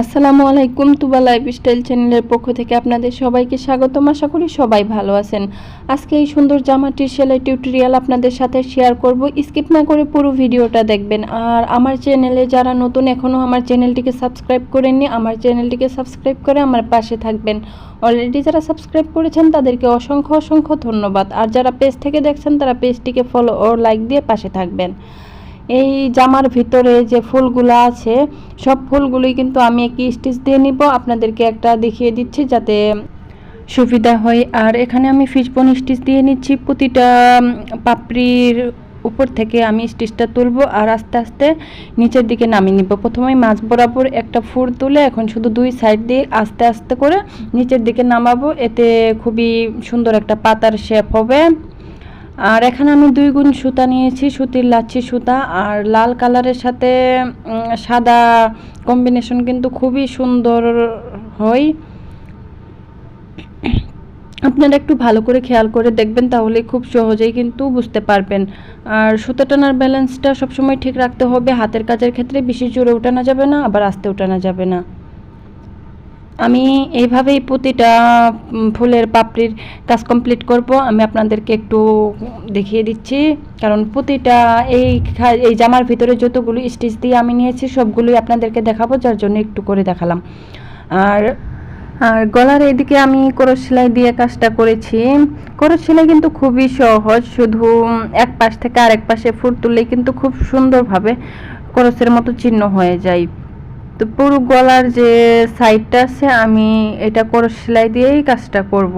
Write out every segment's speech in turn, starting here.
আসসালামু আলাইকুম তুবা লাইফস্টাইল চ্যানেলের পক্ষ থেকে আপনাদের সবাইকে স্বাগতম। আশা করি সবাই ভালো আছেন। আজকে এই সুন্দর জামাটির সেলাই টিউটোরিয়াল আপনাদের সাথে শেয়ার করব। স্কিপ না করে পুরো ভিডিওটা দেখবেন। আর আমার চ্যানেলে যারা নতুন, এখনও আমার চ্যানেলটিকে সাবস্ক্রাইব করেননি, আমার চ্যানেলটিকে সাবস্ক্রাইব করে আমার পাশে থাকবেন। অলরেডি যারা সাবস্ক্রাইব করেছেন, তাদেরকে অসংখ্য অসংখ্য ধন্যবাদ। আর যারা পেজ থেকে দেখছেন, তারা পেজটিকে ফলো ও লাইক দিয়ে পাশে থাকবেন। এই জামার ভিতরে যে ফুলগুলো আছে, সব ফুলগুলোই কিন্তু আমি একই স্টিচ দিয়ে নিব। আপনাদেরকে একটা দেখিয়ে দিচ্ছি যাতে সুবিধা হয়। আর এখানে আমি ফিশবন স্টিচ দিয়ে নিচ্ছি। প্রতিটা পাপড়ির উপর থেকে আমি স্টিচটা তুলবো আর আস্তে আস্তে নিচের দিকে নামিয়ে নিব। প্রথমে মাছ বরাবর একটা ফুল তুলে এখন শুধু দুই সাইড দিয়ে আস্তে আস্তে করে নিচের দিকে নামাবো। এতে খুবই সুন্দর একটা পাতার শেপ হবে। আর এখানে আমি দুই গুণ সুতা নিয়েছি, সুতির লাচ্ছি সুতা আর লাল কালারের সাথে সাদা কম্বিনেশন কিন্তু খুবই সুন্দর হয়। আপনারা একটু ভালো করে খেয়াল করে দেখবেন, তাহলে খুব সহজেই কিন্তু বুঝতে পারবেন। আর সুতো টানার ব্যালেন্সটা সবসময় ঠিক রাখতে হবে, হাতের কাজের ক্ষেত্রে বেশি জোরে উঠানো যাবে না, আবার আস্তে উঠানো যাবে না। আমি এইভাবেই প্রতিটা ফুলের পাপড়ির কাজ কমপ্লিট করব। আমি আপনাদেরকে একটু দেখিয়ে দিচ্ছি। কারণ প্রতিটা এই এই জামার ভিতরে যতগুলো স্টিচ দিয়ে আমি নিয়েছি, সবগুলোই আপনাদেরকে দেখাবো, যার জন্য একটু করে দেখালাম। আর আর গলার এদিকে আমি করস সেলাই দিয়ে কাজটা করেছি। করস সেলাই কিন্তু খুবই সহজ, শুধু এক পাশ থেকে আরেক পাশে ফুট তুললেই কিন্তু খুব সুন্দরভাবে করসের মতো চিহ্ন হয়ে যায়। তো পুরো গলার যে সাইডটা আছে, আমি এটা করে সেলাই দিয়েই কাজটা করব।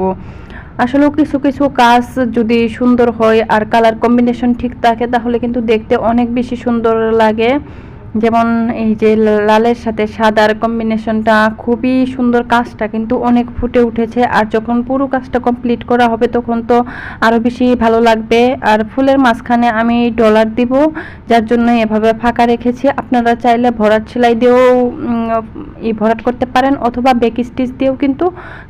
আসলেও কিছু কিছু কাজ যদি সুন্দর হয় আর কালার কম্বিনেশন ঠিক থাকে, তাহলে কিন্তু দেখতে অনেক বেশি সুন্দর লাগে। যেমন এই যে লালের সাথে সাদার কম্বিনেশনটা খুবই সুন্দর কাজটা কিন্তু অনেক ফুটে উঠেছে। আর যখন পুরো কাজটা কমপ্লিট করা হবে তখন তো আরও বেশি ভালো লাগবে। আর ফুলের মাঝখানে আমি ডলার দিব যার জন্য এভাবে ফাঁকা রেখেছি। আপনারা চাইলে ভরাট সেলাই দিয়েও উম, ই ভরাট করতে পারেন অথবা বেক স্টিচ দিয়েও কিন্তু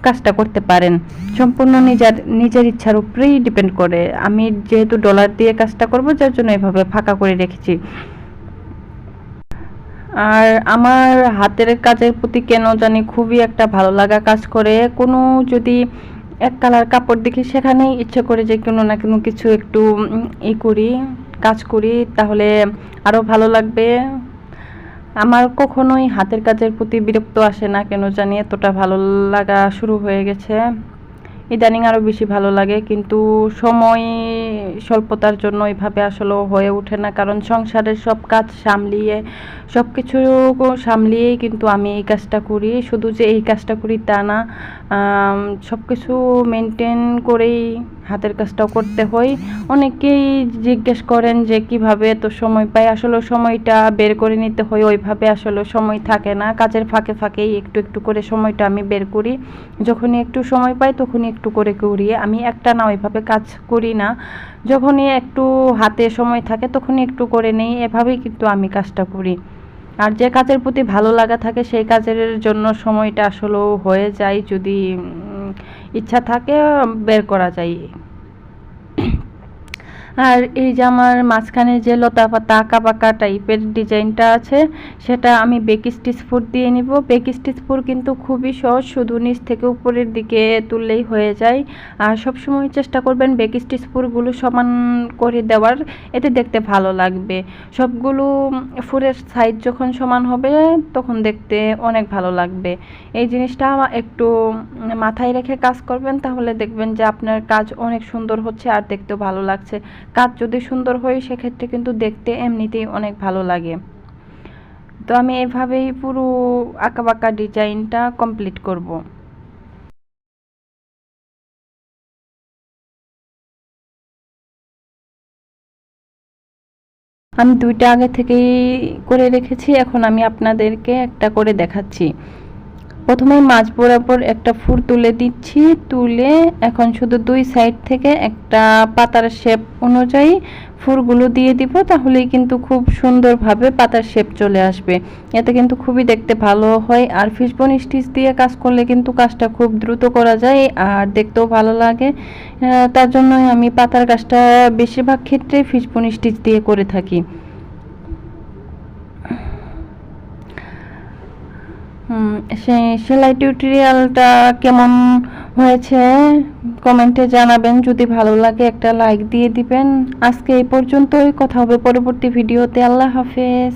কাজটা করতে পারেন। সম্পূর্ণ নিজের নিজের ইচ্ছার উপরেই ডিপেন্ড করে। আমি যেহেতু ডলার দিয়ে কাজটা করব যার জন্য এভাবে ফাঁকা করে রেখেছি। আর আমার হাতের কাজের প্রতি কেন জানি খুবই একটা ভালো লাগা কাজ করে। কোনো যদি এক কালার কাপড় দেখি সেখানেই ইচ্ছে করে যে কোনো না কোনো কিছু একটু ই করি, কাজ করি, তাহলে আরও ভালো লাগবে। আমার কখনোই হাতের কাজের প্রতি বিরক্ত আসে না, কেন জানি এতটা ভালো লাগা শুরু হয়ে গেছে। ইদানিং আরও বেশি ভালো লাগে, কিন্তু সময় স্বল্পতার জন্য এভাবে আসলে হয়ে ওঠে না। কারণ সংসারের সব কাজ সামলিয়ে সব কিছু সামলিয়েই কিন্তু আমি এই কাজটা করি। শুধু যে এই কাজটা করি তা না সব কিছু মেনটেন করেই হাতের কাজটাও করতে হয়। অনেকেই জিজ্ঞেস করেন যে কীভাবে এত সময় পাই আসলে সময়টা বের করে নিতে হয়, ওইভাবে আসলে সময় থাকে না। কাজের ফাঁকে ফাঁকেই একটু একটু করে সময়টা আমি বের করি। যখনই একটু সময় পাই, তখনই একটু করে করি। আমি একটা না ওইভাবে কাজ করি না। যখনই একটু হাতে সময় থাকে, তখনই একটু করে নেই। এভাবেই কিন্তু আমি কাজটা করি। আর যে কাজের প্রতি ভালো লাগা থাকে, সেই কাজের জন্য সময়টা আসলেও হয়ে যায় যদি ইচ্ছা থাকে বের করা যায়। আর এই জামার মাঝখানে যে লতা পাতা, আঁকা পাকা টাইপের ডিজাইনটা আছে, সেটা আমি বেক স্টিচ ফুট দিয়ে নিব। বেক স্টিচ ফুট কিন্তু খুবই সহজ, শুধু নিচ থেকে উপরের দিকে তুললেই হয়ে যায়। আর সবসময় চেষ্টা করবেন বেক স্টিচ ফুটগুলো সমান করে দেওয়ার, এতে দেখতে ভালো লাগবে। সবগুলো ফুলের সাইজ যখন সমান হবে, তখন দেখতে অনেক ভালো লাগবে। এই জিনিসটা আমার একটু মাথায় রেখে কাজ করবেন, তাহলে দেখবেন যে আপনার কাজ অনেক সুন্দর হচ্ছে আর দেখতেও ভালো লাগছে। কাজ যদি সুন্দর হয়, সেক্ষেত্রে কিন্তু দেখতে এমনিতেই অনেক ভালো লাগে। তো আমি এভাবেই পুরো আঁকাবাঁকা ডিজাইনটা কমপ্লিট করব। আমি দুইটা আগে থেকেই করে রেখেছি, এখন আমি আপনাদেরকে একটা করে দেখাচ্ছি। প্রথমে মাছ বরাবর একটা ফুল তুলে দিচ্ছি, তুলে এখন শুধু দুই সাইড থেকে একটা পাতার শেপ অনুযায়ী ফুলগুলো দিয়ে দিব, তাহলেই কিন্তু খুব সুন্দরভাবে পাতার শেপ চলে আসবে। এতে কিন্তু খুবই দেখতে ভালো হয়, আর ফিশবন স্টিচ দিয়ে কাজ করলে কিন্তু কাজটা খুব দ্রুত করা যায়, আর দেখতেও ভালো লাগে। তার জন্যই আমি পাতার কাজটা বেশিরভাগ ক্ষেত্রে ফিশবন স্টিচ দিয়ে করে থাকি। সেই সেলাই টিউটোরিয়ালটা কেমন হয়েছে? কমেন্টে জানাবেন, যদি ভালো লাগে একটা লাইক দিয়ে দিবেন। আজকে এই পর্যন্তই, কথা হবে পরবর্তী ভিডিওতে আল্লাহ হাফেজ।